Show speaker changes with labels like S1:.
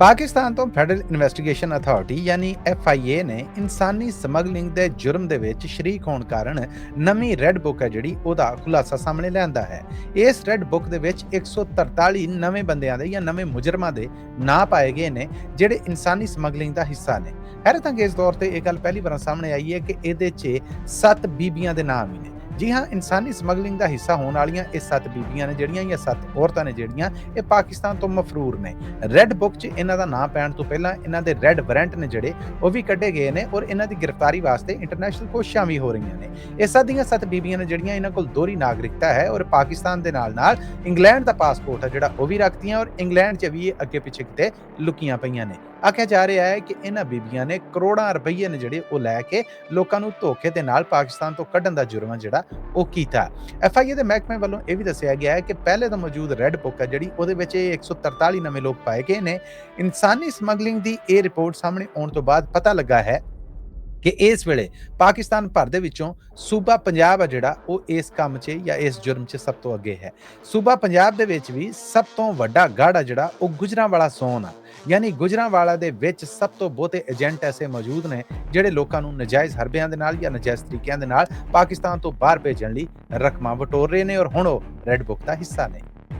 S1: ਪਾਕਿਸਤਾਨ ਤੋਂ federal investigation authority ਯਾਨੀ FIA ਨੇ ਇਨਸਾਨੀ ਸਮਗਲਿੰਗ ਦੇ ਜੁਰਮ ਦੇ ਵਿੱਚ ਸ਼ਰੀਕ ਹੋਣ ਕਾਰਨ ਨਵੀਂ ਰੈੱਡ ਬੁੱਕ ਹੈ ਜਿਹੜੀ, ਉਹਦਾ ਖੁਲਾਸਾ ਸਾਹਮਣੇ ਲਿਆਂਦਾ ਹੈ। ਇਸ ਰੈੱਡ ਬੁੱਕ ਦੇ ਵਿੱਚ 143 ਨਵੇਂ ਬੰਦਿਆਂ ਦੇ ਜਾਂ ਨਵੇਂ ਮੁਜਰਮਾਂ ਦੇ ਨਾਂ ਪਾਏ ਗਏ ਨੇ, ਜਿਹੜੇ ਇਨਸਾਨੀ ਸਮਗਲਿੰਗ ਦਾ ਹਿੱਸਾ ਨੇ। ਹੈਰਤ ਅੰਗੇਜ਼ ਤੌਰ ਤੇ ਇਹ ਗੱਲ ਪਹਿਲੀ ਵਾਰ ਸਾਹਮਣੇ ਆਈ ਹੈ ਕਿ ਇਹਦੇ 'ਚ 7 ਬੀਬੀਆਂ ਦੇ ਨਾਮ ਵੀ ਨੇ। ਜੀ ਹਾਂ, ਇਨਸਾਨੀ ਸਮਗਲਿੰਗ ਦਾ ਹਿੱਸਾ ਹੋਣ ਵਾਲੀਆਂ ਇਹ ਸੱਤ ਬੀਬੀਆਂ ਨੇ, ਜਿਹੜੀਆਂ ਜਾਂ ਸੱਤ ਔਰਤਾਂ ਨੇ, ਜਿਹੜੀਆਂ ਇਹ ਪਾਕਿਸਤਾਨ ਤੋਂ ਮਫਰੂਰ ਨੇ। ਰੈੱਡ ਬੁੱਕ 'ਚ ਇਹਨਾਂ ਦਾ ਨਾਮ ਪੈਣ ਤੋਂ ਪਹਿਲਾਂ ਇਹਨਾਂ ਦੇ ਰੈੱਡ ਵਾਰੰਟ ਨੇ ਜਿਹੜੇ, ਉਹ ਵੀ ਕੱਢੇ ਗਏ ਨੇ ਔਰ ਇਹਨਾਂ ਦੀ ਗ੍ਰਿਫਤਾਰੀ ਵਾਸਤੇ ਇੰਟਰਨੈਸ਼ਨਲ ਕੋਸ਼ਿਸ਼ਾਂ ਵੀ ਹੋ ਰਹੀਆਂ ਨੇ। ਇਹ ਸਾਡੀਆਂ 7 ਬੀਬੀਆਂ ਨੇ, ਜਿਹੜੀਆਂ ਇਹਨਾਂ ਕੋਲ ਦੋਹਰੀ ਨਾਗਰਿਕਤਾ ਹੈ ਔਰ ਪਾਕਿਸਤਾਨ ਦੇ ਨਾਲ ਨਾਲ ਇੰਗਲੈਂਡ ਦਾ ਪਾਸਪੋਰਟ ਹੈ ਜਿਹੜਾ, ਉਹ ਵੀ ਰੱਖਦੀਆਂ ਔਰ ਇੰਗਲੈਂਡ 'ਚ ਵੀ ਇਹ ਅੱਗੇ ਪਿੱਛੇ ਕਿਤੇ ਲੁਕੀਆਂ ਪਈਆਂ ਨੇ। ਆਖਿਆ ਜਾ ਰਿਹਾ ਹੈ ਕਿ ਇਹਨਾਂ ਬੀਬੀਆਂ ਨੇ ਕਰੋੜਾਂ ਰੁਪਈਏ ਨੇ ਜਿਹੜੇ ਉਹ ਲੈ ਕੇ ਲੋਕਾਂ ਨੂੰ ਧੋਖੇ ਦੇ ਨਾਲ ਪਾਕਿਸਤਾਨ ਤੋਂ ਕੱਢਣ ਦਾ ਜੁਰਮ ਜਿਹੜਾ ਉਹ ਕੀਤਾ। ਐਫਆਈਏ ਦੇ ਮਹਿਕਮੇ ਵੱਲੋਂ ਇਹ ਵੀ ਦੱਸਿਆ ਗਿਆ ਹੈ ਕਿ ਪਹਿਲੇ ਤੋਂ ਮੌਜੂਦ ਰੈੱਡ ਬੁੱਕ ਹੈ ਜਿਹੜੀ ਉਹਦੇ ਵਿੱਚ ਇਹ 143 ਨਵੇਂ ਲੋਕ ਪਾਏ ਗਏ ਨੇ। ਇਨਸਾਨੀ ਸਮਗਲਿੰਗ ਦੀ ਇਹ ਰਿਪੋਰਟ ਸਾਹਮਣੇ ਆਉਣ ਤੋਂ ਬਾਅਦ ਪਤਾ ਲੱਗਾ ਹੈ ਕਿ ਇਸ ਵੇਲੇ ਪਾਕਿਸਤਾਨ ਭਰ ਦੇ ਵਿੱਚੋਂ ਸੂਬਾ ਪੰਜਾਬ ਆ ਜਿਹੜਾ ਉਹ ਇਸ ਕੰਮ 'ਚ ਜਾਂ ਇਸ ਜੁਰਮ 'ਚ ਸਭ ਤੋਂ ਅੱਗੇ ਹੈ। ਸੂਬਾ ਪੰਜਾਬ ਦੇ ਵਿੱਚ ਵੀ ਸਭ ਤੋਂ ਵੱਡਾ ਗਾੜਾ ਜਿਹੜਾ ਉਹ ਗੁਜਰਾਂਵਾਲਾ ਸੋਨ ਆ। ਯਾਨੀ ਗੁਜਰਾਂਵਾਲਾ ਦੇ ਵਿੱਚ ਸਭ ਤੋਂ ਬਹੁਤੇ ਏਜੰਟ ਐਸੇ ਮੌਜੂਦ ਨੇ ਜਿਹੜੇ ਲੋਕਾਂ ਨੂੰ ਨਜਾਇਜ਼ ਹਰਬਿਆਂ ਦੇ ਨਾਲ ਜਾਂ ਨਜਾਇਜ਼ ਤਰੀਕਿਆਂ ਦੇ ਨਾਲ ਪਾਕਿਸਤਾਨ ਤੋਂ ਬਾਹਰ ਭੇਜਣ ਲਈ ਰਕਮਾਂ ਵਟੋਰ ਰਹੇ ਨੇ ਔਰ ਹੁਣ ਉਹ ਰੈੱਡ ਬੁੱਕ ਦਾ ਹਿੱਸਾ ਨੇ।